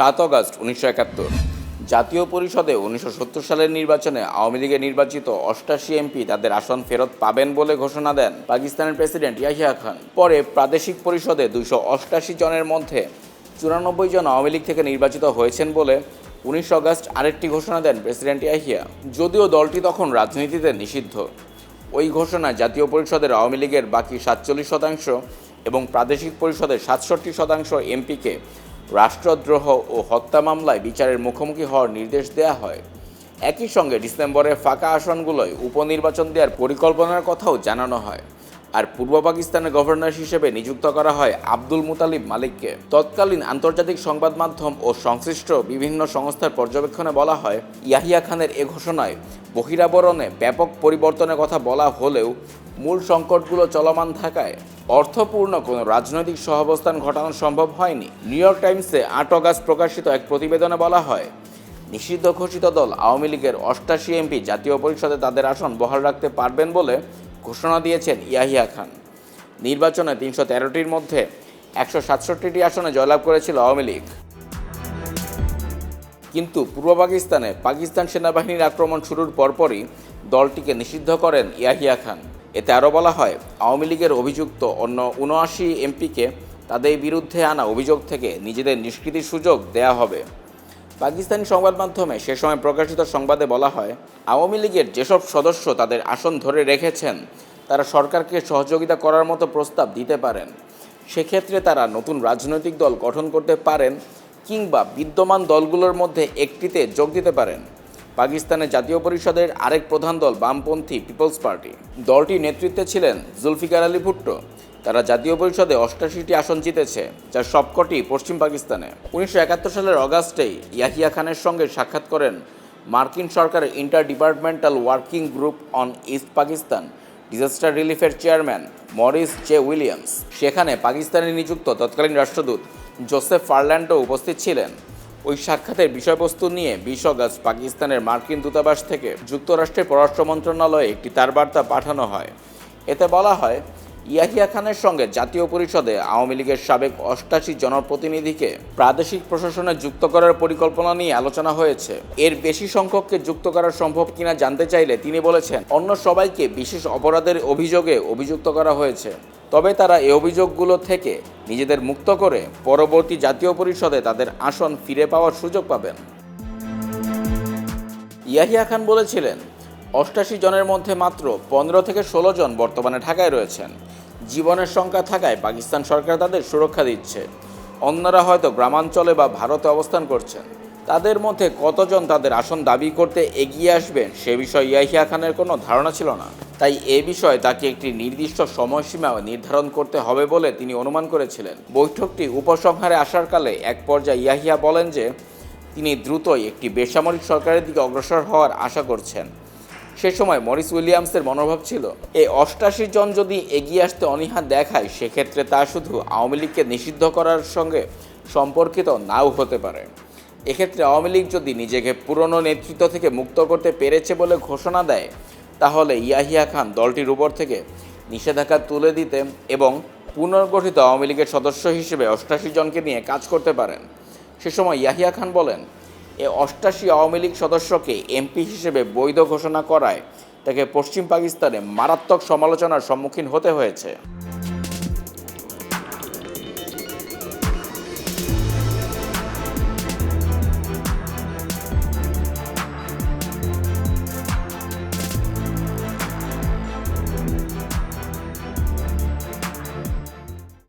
সাত অগস্ট উনিশশো একাত্তর। জাতীয় পরিষদে উনিশশো সত্তর সালের নির্বাচনে আওয়ামী লীগের নির্বাচিত অষ্টাশি এমপি তাদের আসন ফেরত পাবেন বলে ঘোষণা দেন পাকিস্তানের প্রেসিডেন্ট ইয়াহিয়া খান। পরে প্রাদেশিক পরিষদে দুশো অষ্টাশি জনের মধ্যে চুরানব্বই জন আওয়ামী লীগ থেকে নির্বাচিত হয়েছেন বলে উনিশ অগস্ট আরেকটি ঘোষণা দেন প্রেসিডেন্ট ইয়াহিয়া। যদিও দলটি তখন রাজনীতিতে নিষিদ্ধ। ওই ঘোষণায় জাতীয় পরিষদের আওয়ামী লীগের বাকি সাতচল্লিশ শতাংশ এবং প্রাদেশিক পরিষদের সাতষট্টি শতাংশ এমপিকে রাষ্ট্রদ্রোহ ও হত্যা মামলায় বিচারের মুখোমুখি হওয়ার নির্দেশ দেওয়া হয়। একই সঙ্গে ডিসেম্বরে ফাঁকা আসনগুলোয় উপনির্বাচন দেওয়ার পরিকল্পনার কথাও জানানো হয়। আর পূর্ব পাকিস্তানের গভর্নর হিসেবে নিযুক্ত করা হয় আব্দুল মুতালিব মালিককে। তৎকালীন আন্তর্জাতিক সংবাদ মাধ্যম ও সংশ্লিষ্ট বিভিন্ন সংস্থার পর্যবেক্ষণে বলা হয়, ইয়াহিয়া খানের এ ঘোষণায় বহিরাবরণে ব্যাপক পরিবর্তনের কথা বলা হলেও মূল সংকটগুলো চলমান থাকায় অর্থপূর্ণ কোনো রাজনৈতিক সহাবস্থান ঘটানো সম্ভব হয়নি। নিউ ইয়র্ক টাইমসে আট অগাস্ট প্রকাশিত এক প্রতিবেদনে বলা হয়, নিষিদ্ধ ঘোষিত দল আওয়ামী লীগের অষ্টাশি এমপি জাতীয় পরিষদে তাদের আসন বহাল রাখতে পারবেন বলে ঘোষণা দিয়েছেন ইয়াহিয়া খান। নির্বাচনে তিনশো তেরোটির মধ্যে একশো সাতষট্টিটি আসনে জয়লাভ করেছিল আওয়ামী লীগ। কিন্তু পূর্ব পাকিস্তানে পাকিস্তান সেনাবাহিনীর আক্রমণ শুরুর পরপরই দলটিকে নিষিদ্ধ করেন ইয়াহিয়া খান। এতে আরও বলা হয়, আওয়ামী লীগের অভিযুক্ত অন্য উনআশি এমপিকে তাদের বিরুদ্ধে আনা অভিযোগ থেকে নিজেদের নিষ্কৃতির সুযোগ দেয়া হবে। পাকিস্তানি সংবাদ মাধ্যমে সে সময় প্রকাশিত সংবাদে বলা হয়, আওয়ামী লীগের যেসব সদস্য তাদের আসন ধরে রেখেছেন, তারা সরকারকে সহযোগিতা করার মতো প্রস্তাব দিতে পারেন। সেক্ষেত্রে তারা নতুন রাজনৈতিক দল গঠন করতে পারেন কিংবা বিদ্যমান দলগুলোর মধ্যে একটিতে যোগ দিতে পারেন। পাকিস্তানের জাতীয় পরিষদের আরেক প্রধান দল, বামপন্থী পিপলস পার্টি। দলটির নেতৃত্বে ছিলেন জুলফিকার আলী ভুট্টো। তারা জাতীয় পরিষদে অষ্টাশিটি আসন জিতেছে যার সবকটি পশ্চিম পাকিস্তানে। উনিশশো একাত্তর সালের অগাস্টেই ইয়াহিয়া খানের সঙ্গে সাক্ষাৎ করেন মার্কিন সরকারের inter departmental working group on East Pakistan, disaster রিলিফের chairman Morris J Williams. সেখানে পাকিস্তানে নিযুক্ত তৎকালীন রাষ্ট্রদূত জোসেফ ফার্ল্যান্ডও উপস্থিত ছিলেন। ওই সাক্ষাতের বিষয়বস্তু নিয়ে বিশ অগস্ট পাকিস্তানের মার্কিন দূতাবাস থেকে যুক্তরাষ্ট্রের পররাষ্ট্র মন্ত্রণালয়ে একটি তার বার্তা পাঠানো হয়। এতে বলা হয় ইয়াহিয়া খানের সঙ্গে জাতীয় পরিষদে আওয়ামী লীগের সাবেক অষ্টাশি জনপ্রতিনিধিকে প্রাদেশিক প্রশাসনে যুক্ত করার পরিকল্পনা নিয়ে আলোচনা হয়েছে। এর বেশি সংখ্যককে যুক্ত করা সম্ভব কিনা জানতে চাইলে তিনি বলেছেন, অন্য সবাইকে বিশেষ অপরাধের অভিযোগে অভিযুক্ত করা হয়েছে। তবে তারা এই অভিযোগগুলো থেকে নিজেদের মুক্ত করে পরবর্তী জাতীয় পরিষদে তাদের আসন ফিরে পাওয়ার সুযোগ পাবেন। ইয়াহিয়া খান বলেছিলেন অষ্টাশি জনের মধ্যে মাত্র পনেরো থেকে ষোলো জন বর্তমানে ঢাকায় রয়েছেন। জীবনের সংখ্যা থাকায় পাকিস্তান সরকার তাদের সুরক্ষা দিচ্ছে। অন্যরা হয়তো গ্রামাঞ্চলে বা ভারতে অবস্থান করছেন। তাদের মধ্যে কতজন তাদের আসন দাবি করতে এগিয়ে আসবেন সে বিষয়ে ইয়াহিয়া খানের কোনো ধারণা ছিল না। তাই এ বিষয়ে তাকে একটি নির্দিষ্ট সময়সীমা নির্ধারণ করতে হবে বলে তিনি অনুমান করেছিলেন। বৈঠকটি উপসংহারে আসার কালে এক পর্যায়ে ইয়াহিয়া বলেন যে, তিনি দ্রুতই একটি বেসামরিক সরকারের দিকে অগ্রসর হওয়ার আশা করছেন। সে সময় মরিস উইলিয়ামসের মনোভাব ছিল এই অষ্টাশি জন যদি এগিয়ে আসতে অনীহা দেখায়, সেক্ষেত্রে তা শুধু আওয়ামী লীগকে নিষিদ্ধ করার সঙ্গে সম্পর্কিত নাও হতে পারে। এক্ষেত্রে আওয়ামী লীগ যদি নিজেকে পুরনো নেতৃত্ব থেকে মুক্ত করতে পেরেছে বলে ঘোষণা দেয়, তাহলে ইয়াহিয়া খান দলটির উপর থেকে নিষেধাজ্ঞা তুলে দিতে এবং পুনর্গঠিত আওয়ামী লীগের সদস্য হিসেবে অষ্টাশি জনকে নিয়ে কাজ করতে পারেন। সে সময় ইয়াহিয়া খান বলেন এ অষ্টাশি আওয়ামী লীগ সদস্যকে এমপি হিসেবে বৈধ ঘোষণা করায় তাকে পশ্চিম পাকিস্তানে মারাত্মক সমালোচনার সম্মুখীন হতে হয়েছে।